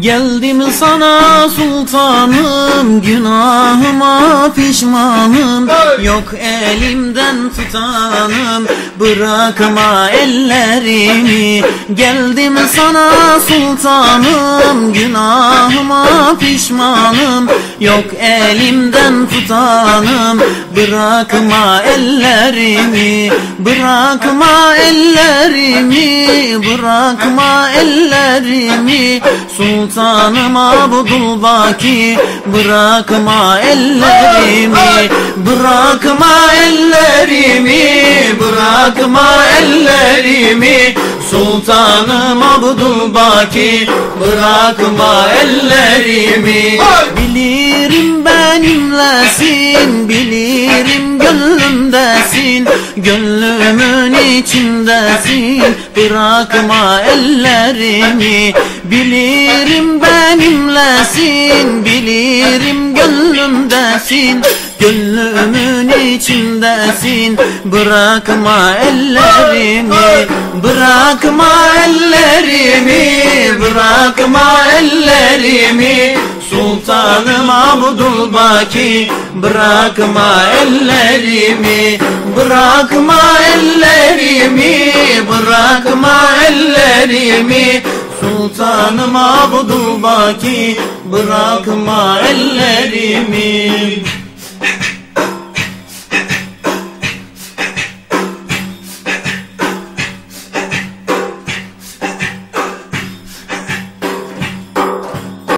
Geldim sana sultanım günahıma pişmanım. Yok elimden tutanım bırakma ellerimi. Geldim sana sultanım günahıma pişmanım. Yok elimden tutanım bırakma ellerimi. Bırakma ellerimi bırakma ellerimi Sultanım Abdülbaki bırakma ellerimi Bırakma ellerimi bırakma ellerimi. Sultanım Abdülbaki bırakma ellerimi. Bilirim benimlesin bilirim gönlümdesin Gönlümün içindesin. Bırakma ellerimi Bilirim benimlesin. Bilirim gönlümdesin Gönlümün içindesin. Bırakma ellerimi Bırakma ellerimi Bırakma ellerimi. Sultanım Abdülbaki Bırakma ellerimi Bırakma ellerimi Bırakma ellerimi. Sultanım Abdülbaki Bırakma ellerimi